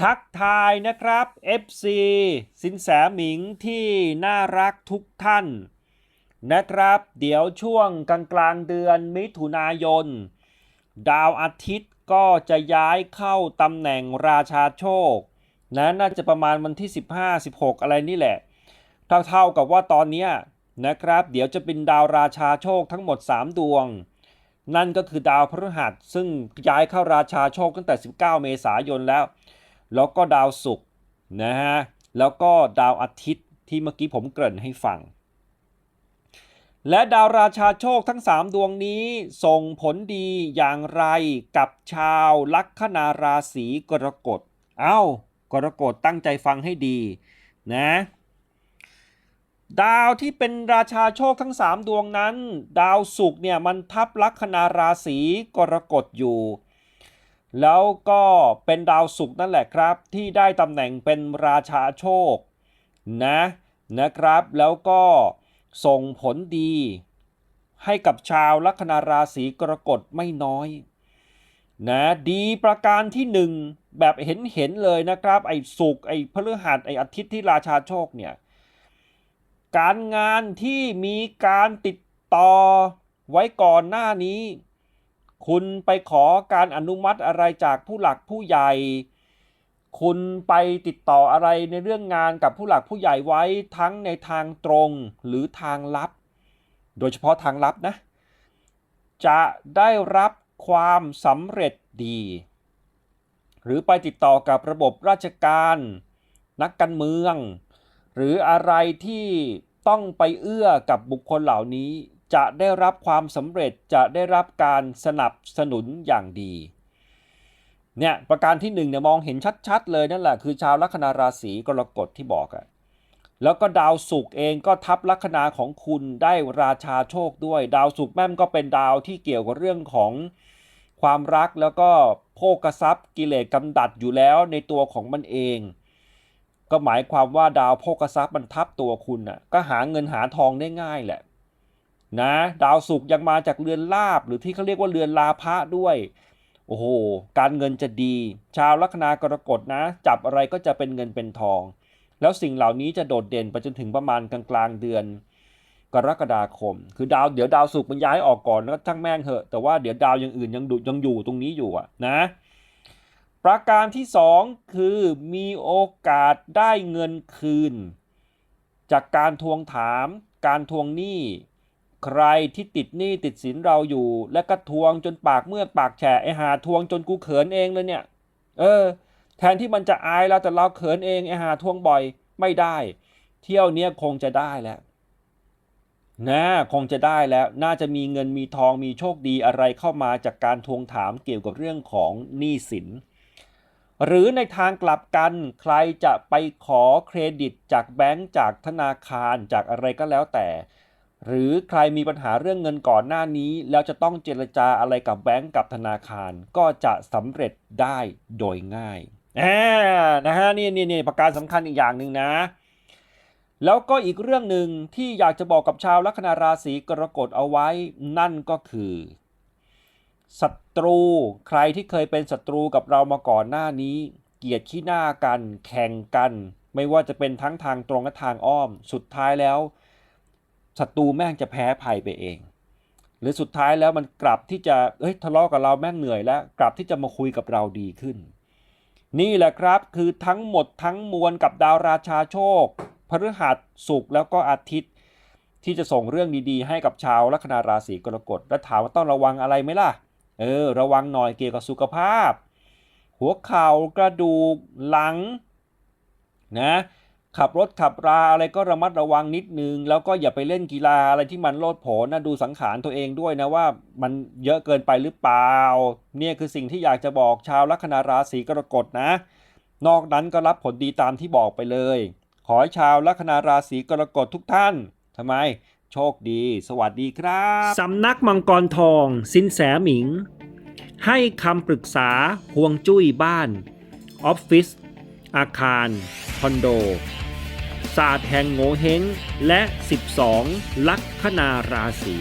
ทักทายนะครับ FC สินแสหมิงที่น่ารักทุกท่าน นะครับ เดี๋ยวช่วงกลางกลางๆเดือนมิถุนายน ดาวอาทิตย์ก็จะย้ายเข้าตำแหน่งราชาโชคนะน่าจะประมาณวันที่ 15-16 อะไรนี่แหละ เท่าๆกับว่าตอนนี้นะครับ เดี๋ยวจะเป็นดาวราชาโชคทั้งหมด 3 ดวง นั่นก็คือดาวพฤหัสซึ่งย้ายเข้าราชาโชคตั้งแต่ 19 เมษายนแล้ว แล้วก็ดาวศุกร์นะฮะแล้วก็ดาวอาทิตย์ที่เมื่อกี้ผมเกริ่นให้ฟัง และดาวราชาโชคทั้ง 3 ดวงนี้ส่งผลดีอย่างไรกับชาวลัคนาราศีกรกฎ เอ้ากรกฎตั้งใจฟังให้ดีนะดาวที่เป็นราชาโชคทั้ง 3 ดวงนั้น ดาวศุกร์เนี่ยมันทับลัคนาราศีกรกฎอยู่ แล้วก็เป็นดาวศุกร์นั่นแหละครับ ที่ได้ตำแหน่งเป็นราชาโชคนะนะครับ แล้วก็ส่งผลดี ให้กับชาวลัคนาราศีกรกฎไม่น้อยนะดีประการที่หนึ่งแบบเห็นเห็นเลยนะครับ ไอ้ศุกร์ไอ้พฤหัสไอ้อาทิตย์ที่ราชาโชคเนี่ยการงานที่มีการติดต่อไว้ก่อนหน้านี้ คุณไปขอการอนุมัติอะไรจากผู้หลักผู้ใหญ่ คุณไปติดต่ออะไรในเรื่องงานกับผู้หลักผู้ใหญ่ไว้ทั้งในทางตรงหรือทางลับ โดยเฉพาะทางลับนะ จะได้รับความสำเร็จดี หรือไปติดต่อกับระบบราชการ นักการเมือง หรืออะไรที่ต้องไปเอื้อกับบุคคลเหล่านี้ จะได้รับความสำเร็จจะได้รับการสนับสนุนอย่างดีเนี่ยประการที่หนึ่งเนี่ยมองเห็นชัดๆ เลยนั่นแหละคือชาวลัคนาราศีกรกฎที่บอกอะแล้วก็ดาวศุกร์เองก็ทับลัคนาของคุณได้ราชาโชคด้วย ดาวศุกร์แม่มก็เป็นดาวที่เกี่ยวกับเรื่องของความรักแล้วก็โภกทรัพย์กิเลสกำดัดอยู่แล้วในตัวของมันเอง ก็หมายความว่าดาวโภกทรัพย์มันทับตัวคุณน่ะก็หาเงินหาทองได้ง่ายแหละ นะดาวศุกร์ยังมาจากเรือนลาบหรือที่เขาเรียกว่าเรือนลาภะด้วยโอ้โหการเงินจะดี ชาวลัคนากรกฎนะ จับอะไรก็จะเป็นเงินเป็นทอง แล้วสิ่งเหล่านี้จะโดดเด่นไปจนถึงประมาณกลางกลางๆเดือน กรกฎาคม คือดาวเดี๋ยวดาวศุกร์มันย้ายออกก่อนแล้วช่างแม่งเหอะ แต่ว่าเดี๋ยวดาวอย่างอื่นยังดูยังอยู่ตรงนี้อยู่อะนะ ประการที่สองคือมีโอกาสได้เงินคืน จากการทวงถาม การทวงหนี้ ใครที่ติดหนี้ติดสินเราอยู่ และก็ทวงจนปากเมื่อกปากแฉะไอหาทวงจนกูเขินเองเลยเนี่ย เออ แทนที่มันจะอายเราแต่เราเขินเองไอหาทวงบ่อยไม่ได้ เที่ยวเนี้ยคงจะได้แล้วนะคงจะได้แล้วน่าจะมีเงินมีทองมีโชคดีอะไรเข้ามาจากการทวงถามเกี่ยวกับเรื่องของหนี้สิน หรือในทางกลับกันใครจะไปขอเครดิตจากแบงก์จากธนาคารจากอะไรก็แล้วแต่ หรือใครมีปัญหาเรื่องเงินก่อนหน้านี้ แล้วจะต้องเจรจาอะไรกับแบงก์กับธนาคาร ก็จะสำเร็จได้โดยง่ายอ่านะฮะนี่นี่นี่ประการสำคัญอีกอย่างหนึ่งนะ แล้วก็อีกเรื่องหนึ่งที่อยากจะบอกกับชาวลัคนาราศีกรกฎเอาไว้นั่นก็คือศัตรูใครที่เคยเป็นศัตรูกับเรามาก่อนหน้านี้ เกลียดขี้หน้ากัน แข่งกัน ไม่ว่าจะเป็นทั้งทางตรงและทางอ้อม สุดท้ายแล้ว ศัตรูแม่งจะแพ้ภัยไปเอง หรือสุดท้ายแล้วมันกลับที่จะเฮ้ยทะเลาะกับเราแม่งเหนื่อยแล้ว กลับที่จะมาคุยกับเราดีขึ้น นี่แหละครับคือทั้งหมดทั้งมวลกับดาวราชาโชคพฤหัสศุกร์แล้วก็อาทิตย์ ที่จะส่งเรื่องดีๆ ให้กับชาวลัคนาราศีกรกฎและถามว่าต้องระวังอะไรไหมล่ะ เออ ระวังหน่อยเกี่ยวกับสุขภาพ หัวเข่ากระดูกหลังนะ ขับรถขับราอะไรก็ระมัดระวังนิดนึง แล้วก็อย่าไปเล่นกีฬาอะไรที่มันโลดโผนนะดูสังขารตัวเองด้วยนะว่ามันเยอะเกินไปหรือเปล่า เนี่ยคือสิ่งที่อยากจะบอกชาวลัคนาราศีกรกฎนะ นอกนั้นก็รับผลดีตามที่บอกไปเลย ขอให้ชาวลัคนาราศีกรกฎทุกท่านทำไม โชคดี สวัสดีครับสำนักมังกรทอง สินแสหมิง ให้คำปรึกษาห่วงจุ้ยบ้านออฟฟิศอาคาร คอนโด ศาสตร์แห่งโงเฮงและ 12 ลัคนาราศี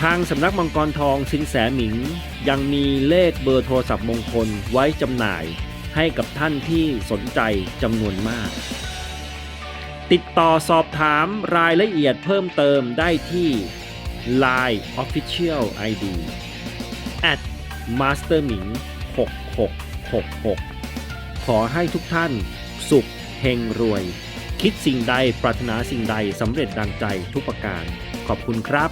ทางสำนักมังกรทองสินแสหมิง ยังมีเลขเบอร์โทรศัพท์มงคลไว้จำหน่ายให้กับท่านที่สนใจจำนวนมาก ติดต่อสอบถามรายละเอียดเพิ่มเติมได้ที่ Line Official ID at masterming 6666 ขอให้ทุกท่านสุข เฮงรวย คิดสิ่งใดปรารถนาสิ่งใดสำเร็จดังใจทุกประการ ขอบคุณครับ